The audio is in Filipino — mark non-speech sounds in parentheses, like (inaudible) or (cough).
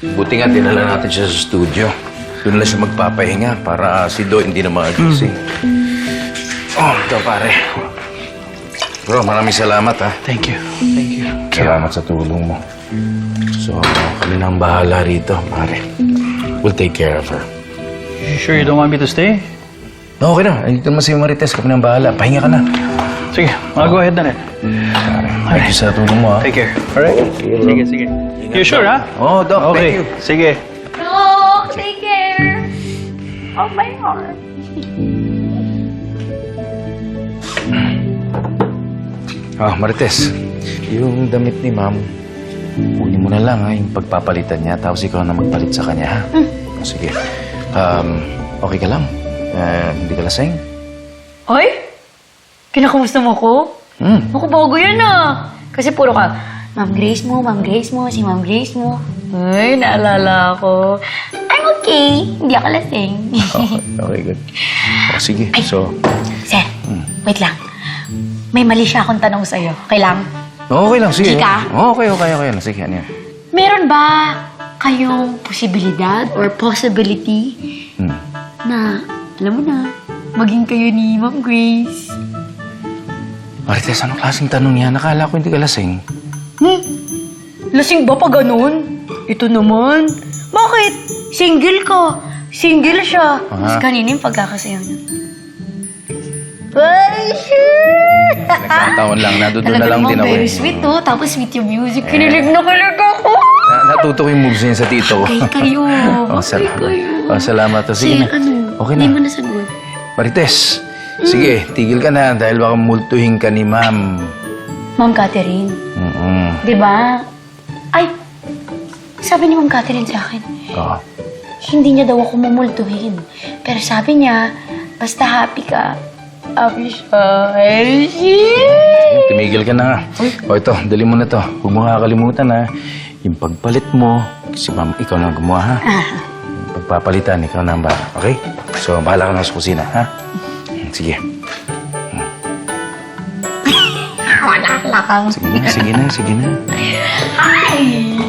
Buti nga dinala natin siya sa studio. Doon lang siya magpapahinga para si Do hindi na maagising. Oh, ito pare. Bro, maraming salamat ha. Thank you. Thank you. Salamat sa tulong mo. So, kami na ang bahala rito, pare. We'll take care of her. You sure you don't want me to stay? No, okay na. Andito naman si Marites. Kami na ang bahala. Pahinga ka na. Sige, I'll go ahead na rin. Thank you sa tulong mo ha. Take care. Alright? Sige, sige. You sure, ha? Oh, Doc, Okay. thank you. Sige. Look, take care. Oh my heart. Ah, Marites, yung damit ni ma'am, kunin mo na lang ha, yung pagpapalitan niya, tapos ikaw na magpalit sa kanya, ha? Oh, Sige. Um, okay ka lang? Ah, hindi ka lasing? Hoy? Kinakamusta mo ko? Hmm. Ako bago yan ah. Kasi puro ka, Ma'am Grace mo, Ma'am Grace mo, si Ma'am Grace mo. Ay, naalala ko. I'm okay. Hindi ako lasing. Okay, okay, good. Oh, sige, Ay. so... Sir, wait lang. May mali siya akong tanong sa'yo. Okay lang? Okay lang, sige. Chika? Oh, okay, okay, okay. Sige, ano yan? Meron ba kayong posibilidad or possibility Hmm. na, alam mo na, maging kayo ni Ma'am Grace? Marites, anong klaseng tanong yan? Nakala ko hindi ka lasing. Hmm? Lasing ba pa ganun? Ito naman. Bakit? Single ka. Single siya. Mas kanina yung pagkakasayaw niya. Ay, shit! Nagkataon lang, nandun na Talaga lang din namang ako. very eh. sweet, oh. Tapos sweet yung music. Kinilig na kilig ako. Na- natuto ko yung moves niya sa tito ko. Okay kayo. (laughs) Oh, Okay salamat. kayo. Oh, salamat. Oh, sige Sir, na. ano? Okay Hindi na. mo nasagot. Marites, sige, tigil ka na dahil baka multuhin ka ni ma'am. Ma'am Catherine. Mm-mm. Di ba? Ay, sabi ni Ma'am Catherine sa akin, Oh. hindi niya daw ako mumultuhin. Pero sabi niya, basta happy ka, happy siya. Ay, shit! Tumigil ka na nga. O ito, dali mo na to. Huwag mo kakalimutan ha. Yung pagpalit mo, si ma'am, ikaw na ang gumawa ha. Ah, Yung pagpapalitan, ikaw na ang bahala. Okay? So, bahala ka na sa kusina, ha? sige. Sige na, sige na, sige na. Hi!